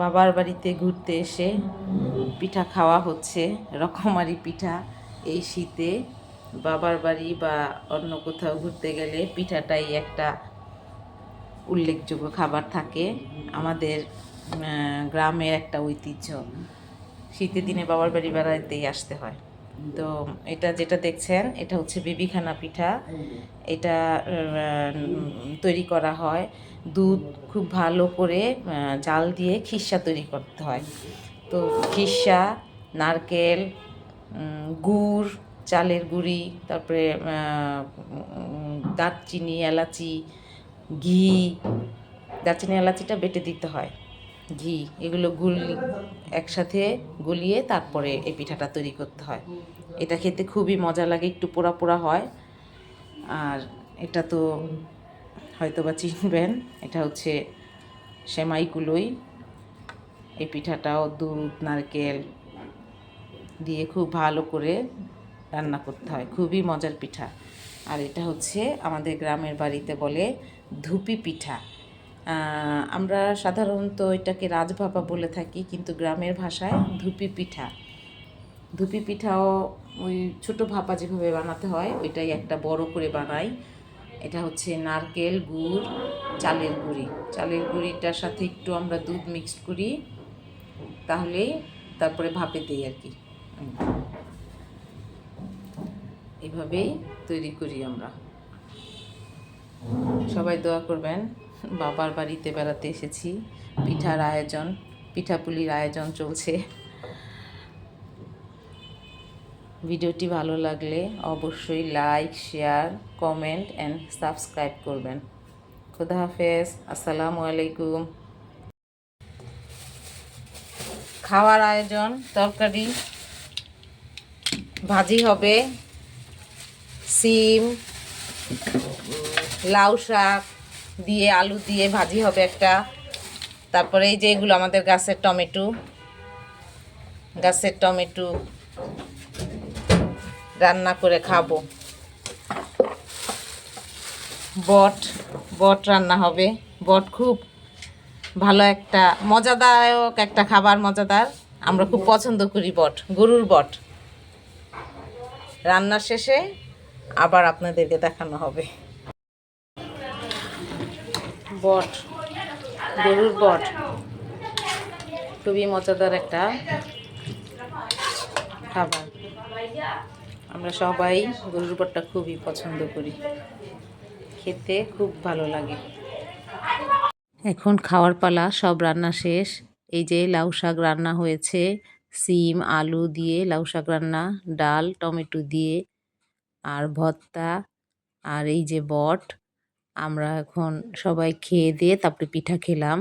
বাবার বাড়িতে ঘুরতে এসে পিঠা খাওয়া হচ্ছে, রকমারি পিঠা এই শীতে। বাবার বাড়ি বা অন্য কোথাও ঘুরতে গেলে পিঠাটাই একটা উল্লেখযোগ্য খাবার থাকে। আমাদের গ্রামের একটা ঐতিহ্য। শীতের দিনে বাবার বাড়ি বেড়াতেই আসতে হয়। তো এটা যেটা দেখছেন, এটা হচ্ছে বিবিখানা পিঠা। এটা তৈরি করা হয়। দুধ খুব ভালো করে জাল দিয়ে খিসা তৈরি করতে হয়। তো খিসা, নারকেল গুড়, চালের গুঁড়ি, তারপরে দারচিনি, এলাচি, ঘি। দারচিনি, এলাচিটা বেটে দিতে হয়। ঘি, এগুলো গুল, একসাথে গুলিয়ে তারপরে এই পিঠাটা তৈরি করতে হয়। এটা খেতে খুবই মজা লাগে, একটু পোড়া পোড়া হয়। আর এটা তো হয়তো বা চিনবেন, এটা হচ্ছে সেমাই কুলোই। এই পিঠাটাও দুধ, নারকেল দিয়ে খুব ভালো করে রান্না করতে হয়। খুবই মজার পিঠা। আর এটা হচ্ছে আমাদের গ্রামের বাড়িতে বলে ধুপি পিঠা। আমরা সাধারণত এটাকে রাজভাপা বলে থাকি, কিন্তু গ্রামের ভাষায় ধুপি পিঠা। ধুপি পিঠাও ওই ছোট ভাপা যেভাবে বানাতে হয়, ওইটাই একটা বড় করে বানাই। এটা হচ্ছে নারকেল গুড়, চালের গুঁড়ি। চালের গুঁড়িটার সাথে একটু আমরা দুধ মিক্সড করি তাহলেই তারপরে ভাপে দিই আর কি। এভাবেই তৈরি করি আমরা। সবাই দোয়া করবেন। বাবার বাড়িতে বেড়াতে এসেছি। পিঠার আয়োজন, পিঠাপুলির আয়োজন চলছে। ভিডিওটি ভালো লাগলে অবশ্যই like, share, comment and subscribe করবেন। খুদা হাফেজ, আসসালামু আলাইকুম। খাওয়ার আয়োজন, তরকারি, ভাজি হবে, সিম, লাউ শাক দিয়ে আলু দিয়ে ভাজি হবে একটা। তারপরে এই যে এগুলো আমাদের গাছের টমেটো। গাছের টমেটো রান্না করে খাব। বট বট রান্না হবে। বট খুব ভালো একটা, মজাদায়ক একটা খাবার, মজাদার। আমরা খুব পছন্দ করি বট, গরুর বট। রান্নার শেষে আবার আপনাদেরকে দেখানো হবে। বট, গরুর বট। খুবই মজাদার একটা খাবার। আমরা সবাই গরুর বটটা খুবই পছন্দ করি। খেতে খুব ভালো লাগে। এখন খাওয়ার পালা, সব রান্না শেষ। এই যে লাউ শাক রান্না হয়েছে, সিম, আলু দিয়ে লাউ শাক রান্না, ডাল, টমেটো দিয়ে, আর ভর্তা, আর এই যে বট। আমরা এখন সবাই খেয়ে দিয়ে তারপরে পিঠা খেলাম।